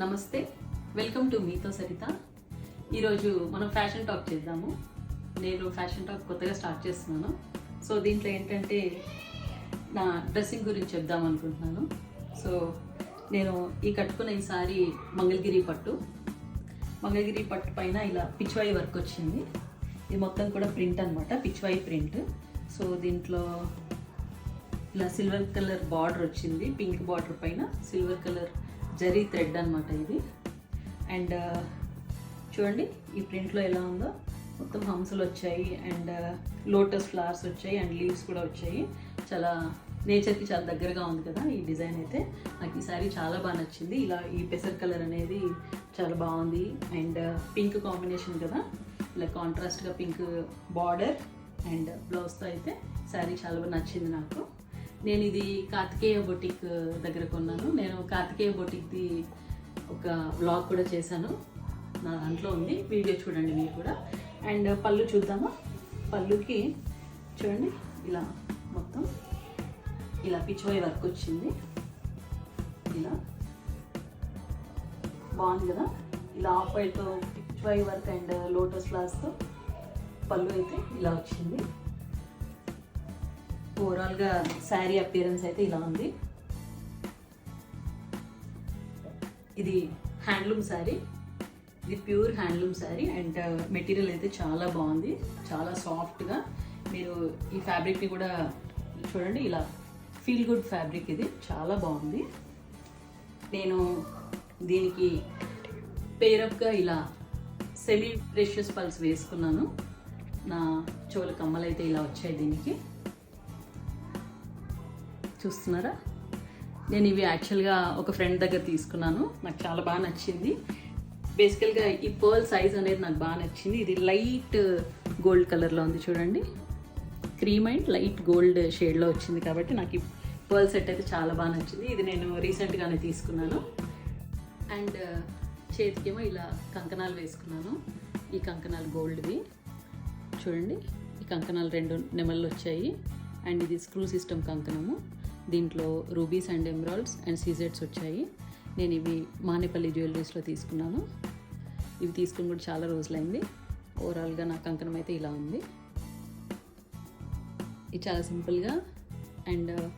నమస్తే. Welcome to మీతో సరిత. ఈరోజు మనం ఫ్యాషన్ టాక్ చేద్దాము. నేను ఫ్యాషన్ టాక్ కొత్తగా స్టార్ట్ చేస్తున్నాను. సో దీంట్లో ఏంటంటే నా డ్రెస్సింగ్ గురించి చెప్దాం అనుకుంటున్నాను. సో నేను ఈ కట్టుకున్న ఈసారి మంగళగిరి పట్టు. మంగళగిరి పట్టు పైన ఇలా పిచ్వాయి వర్క్ వచ్చింది. ఇది మొత్తం కూడా ప్రింట్ అనమాట పిచ్వాయి ప్రింట్ సో దీంట్లో ఇలా సిల్వర్ కలర్ బార్డర్ వచ్చింది పింక్ బార్డర్ పైన సిల్వర్ కలర్ జరీ థ్రెడ్ అనమాట ఇది. అండ్ చూడండి ఈ ప్రింట్లో ఎలా ఉందో. మొత్తం హంసలు వచ్చాయి అండ్ లోటస్ ఫ్లవర్స్ వచ్చాయి అండ్ లీవ్స్ కూడా వచ్చాయి. చాలా నేచర్కి చాలా దగ్గరగా ఉంది కదా ఈ డిజైన్ అయితే. నాకు ఈ సారీ చాలా బాగా నచ్చింది. ఇలా ఈ పెసర్ కలర్ అనేది చాలా బాగుంది. అండ్ పింక్ కాంబినేషన్ కదా. ఇలా కాంట్రాస్ట్గా పింక్ బార్డర్. అండ్ బ్లౌజ్తో అయితే శారీ చాలా నచ్చింది నాకు. నేను ఇది కార్తికేయ బొటిక్ దగ్గర కొన్నాను. నేను కార్తికేయ బొటిక్ది ఒక బ్లాగ్ కూడా చేశాను. నా దాంట్లో ఉంది. వీడియో చూడండి మీరు కూడా. అండ్ పళ్ళు చూద్దామా? పళ్ళుకి చూడండి ఇలా మొత్తం ఇలా పిచ్చిపోయి వర్క్ వచ్చింది. ఇలా బాగుంది కదా? ఇలా ఆఫ్ వైట్తో పిచ్చిపోయి వర్క్ అండ్ లోటస్ ఫ్లాస్తో పళ్ళు అయితే ఇలా వచ్చింది. ఓవరాల్గా శారీ అపియరెన్స్ అయితే ఇలా ఉంది. ఇది హ్యాండ్లూమ్ శారీ ఇది pure handloom sari and material అయితే చాలా బాగుంది. చాలా సాఫ్ట్గా మీరు ఈ ఫ్యాబ్రిక్ని కూడా చూడండి. ఇలా ఫీల్ గుడ్ ఫ్యాబ్రిక్ ఇది. చాలా బాగుంది. నేను దీనికి పేరప్గా ఇలా సెమీ ప్రెషియస్ పల్స్ వేసుకున్నాను. నా చెవుల కమ్మలు అయితే ఇలా వచ్చాయి దీనికి. చూస్తున్నారా? నేను ఇవి యాక్చువల్గా ఒక ఫ్రెండ్ దగ్గర తీసుకున్నాను. నాకు చాలా బాగా నచ్చింది. బేసికల్గా ఈ పర్ల్ సైజ్ అనేది నాకు బాగా నచ్చింది. ఇది లైట్ గోల్డ్ కలర్లో ఉంది చూడండి. క్రీమ్ అండ్ లైట్ గోల్డ్ షేడ్లో వచ్చింది కాబట్టి నాకు ఈ పర్ల్ సెట్ అయితే చాలా బాగా నచ్చింది. ఇది నేను రీసెంట్గానే తీసుకున్నాను. అండ్ uh, చేతికేమో ఇలా కంకణాలు వేసుకున్నాను. ఈ కంకణాలు గోల్డ్వి చూడండి. ఈ కంకణాలు రెండు నెమళ్ళు వచ్చాయి. అండ్ ఇది స్క్రూ సిస్టమ్ కంకణము. దీంట్లో రూబీస్ అండ్ ఎమరాల్డ్స్ అండ్ సీజెట్స్ వచ్చాయి. నేను ఇవి మానేపల్లి జ్యువెలరీస్లో తీసుకున్నాను. ఇవి తీసుకుని కూడా చాలా రోజులైంది. ఓవరాల్గా నా కంకణం అయితే ఇలా ఉంది. ఇది చాలా సింపుల్గా అండ్ uh,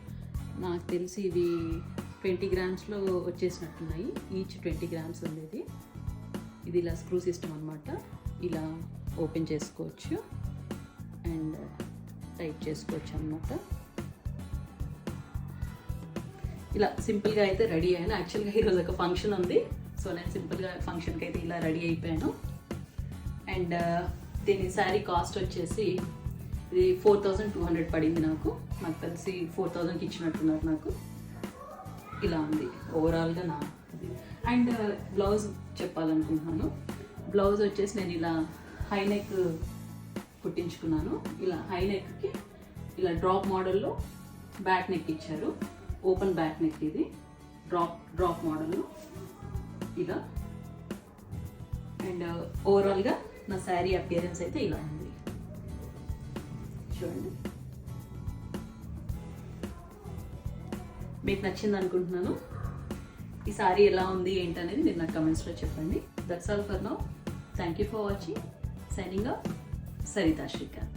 నాకు తెలిసి ఇవి ట్వంటీ గ్రామ్స్లో వచ్చేసినట్టున్నాయి. ఈచ్ ట్వంటీ గ్రామ్స్ ఉంది ఇది ఇది ఇలా స్క్రూ సిస్టమ్ అనమాట ఇలా ఓపెన్ చేసుకోవచ్చు అండ్ టైప్ చేసుకోవచ్చు అనమాట ఇలా సింపుల్గా అయితే రెడీ అయ్యాను. యాక్చువల్గా ఈరోజు ఒక ఫంక్షన్ ఉంది. సో నేను సింపుల్గా ఫంక్షన్కి అయితే ఇలా రెడీ అయిపోయాను. అండ్ దీని శారీ కాస్ట్ వచ్చేసి ఇది ఫోర్ థౌజండ్ టూ హండ్రెడ్ పడింది నాకు. నాకు తెలిసి ఫోర్ థౌజండ్కి ఇచ్చినట్టున్నారు నాకు. ఇలా ఉంది. ఓవరాల్గా నా. అండ్ బ్లౌజ్ చెప్పాలనుకుంటున్నాను. బ్లౌజ్ వచ్చేసి నేను ఇలా హై నెక్ కుట్టించుకున్నాను. ఇలా హై నెక్కి ఇలా డ్రాప్ మోడల్లో బ్యాక్ నెక్ ఇచ్చారు. ఓపెన్ బ్యాక్ నెక్ ఇది. డ్రాప్ డ్రాప్ మోడల్లో ఇలా. అండ్ ఓవరాల్గా uh, నా శారీ అపియరెన్స్ అయితే ఇలా ఉంది. చూడండి. మీకు నచ్చింది అనుకుంటున్నాను. ఈ సారీ ఎలా ఉంది ఏంటనేది మీరు నాకు కమెంట్స్లో చెప్పండి. That's all for now thank you for watching signing off Sarita Srikanth